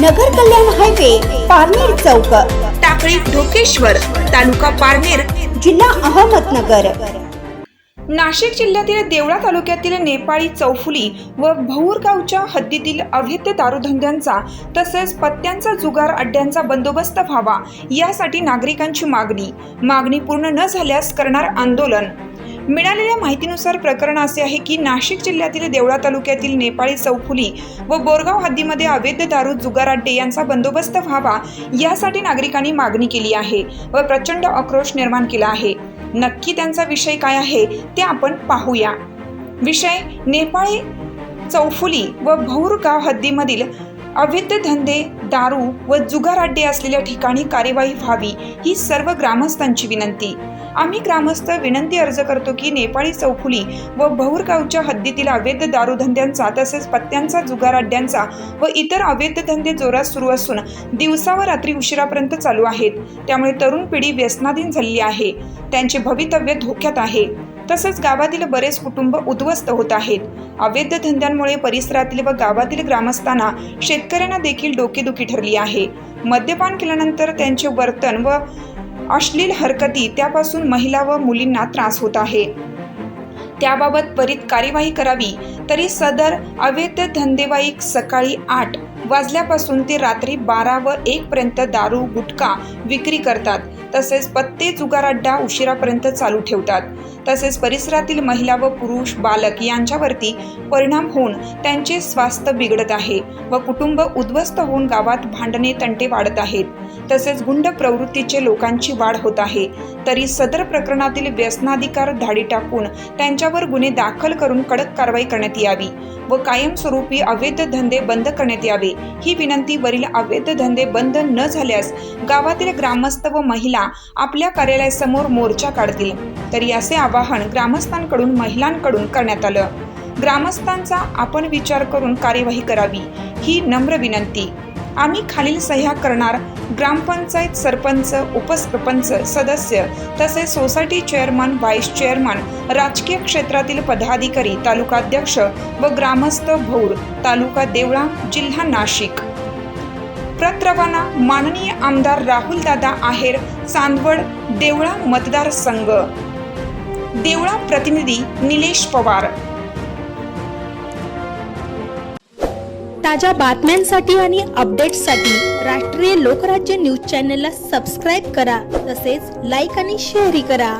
नगर Kalyan highway Parner चौक. टाकळी ढोकेश्वर तालुका पारनेर जिल्हा अहमदनगर. नाशिक जिल्ह्यातील देवळा तालुक्यातील नेपाळी चौफुली व भौर गावच्या हद्दीतील अवैध दारूधंद्यांचा तसेच पत्त्यांचा जुगार अड्ड्यांचा बंदोबस्त व्हावा यासाठी नागरिकांची मागणी. मागणी पूर्ण न झाल्यास करणार आंदोलन. मिळालेल्या माहितीनुसार प्रकरण असे आहे की नाशिक जिल्ह्यातील देवळा तालुक्यातील नेपाळी चौफुली व बोरगाव हद्दीमध्ये अवैध दारू जुगार अड्डे यांचा बंदोबस्त व्हावा यासाठी नागरिकांनी मागणी केली आहे व प्रचंड आक्रोश निर्माण केला आहे. नक्की त्यांचा विषय काय आहे ते आपण पाहूया. विषय नेपाळी चौफुली व भौरगाव हद्दीमधील अवैध धंदे दारू व जुगार अड्डे असलेल्या ठिकाणी कार्यवाही व्हावी ही सर्व ग्रामस्थांची विनंती. आम्ही ग्रामस्थ विनंती अर्ज करतो की नेपाळी चौफुली व भौरगावच्या हद्दीतील अवैध दारूधंद्यांचा तसेच पत्त्यांचा जुगार अड्ड्यांचा व इतर अवैध धंदे जोरात सुरू असून दिवसा व रात्री उशिरापर्यंत चालू आहेत. त्यामुळे तरुण पिढी व्यसनाधीन झालेली आहे. त्यांचे भवितव्य धोक्यात आहे. तसंच गावातील बरेच कुटुंब उद्ध्वस्त होत आहेत. अवैध धंद्यांमुळे परिसरातील व गावातील ग्रामस्थांना शेतकऱ्यांना देखील डोकेदुखी ठरली आहे. मद्यपान केल्यानंतर त्यांचे वर्तन व अश्लील हरकती त्यापासून महिला व मुलींना त्रास होत आहे. त्याबाबत त्वरित कार्यवाही करावी तरी सदर अवैध धंदेवाईक सकाळी आठ वाजल्यापासून ते रात्री बारा व एक पर्यंत दारू गुटखा विक्री करतात. तसेच पत्ते जुगार अड्डा उशिरापर्यंत चालू ठेवतात. तसेच परिसरातील महिला व पुरुष बालक यांच्यावरती परिणाम होऊन त्यांचे स्वास्थ्य बिघडत आहे व कुटुंब उद्ध्वस्त होऊन गावात भांडणे तंटे वाढत आहेत. तसेच गुंड प्रवृत्तीचे लोकांची वाढ होत आहे. तरी सदर प्रकरणातील व्यसनाधिकार धाडी टाकून त्यांच्यावर गुन्हे दाखल करून कडक कारवाई करण्यात यावी व कायमस्वरूपी अवैध धंदे बंद करण्यात यावे ही विनंती वरील अवैध धंदे बंद न झाल्यास गावातील ग्रामस्थ व महिला आपल्या कार्यालयासमोर मोर्चा काढतील. तरी असे आवाहन ग्रामस्थांकडून महिलांकडून करण्यात आलं. ग्रामस्थांचा आपण विचार करून कार्यवाही करावी ही नम्र विनंती. आम्ही खालील सह्या करणार ग्रामपंचायत सरपंच उपसरपंच सदस्य तसेच सोसायटी चेअरमन व्हाईस चेअरमन राजकीय क्षेत्रातील पदाधिकारी तालुकाध्यक्ष व ग्रामस्थ भौर तालुका देवळा जिल्हा नाशिक. प्रत रवाना माननीय आमदार राहुलदादा आहेर चांदवड देवळा मतदारसंघ. देवळा प्रतिनिधी निलेश पवार. ताज्या बातम्यांसाठी आणि अपडेट्ससाठी राष्ट्रीय लोकराज्य न्यूज चॅनलला सबस्क्राईब करा तसेच लाईक आणि शेअरही करा.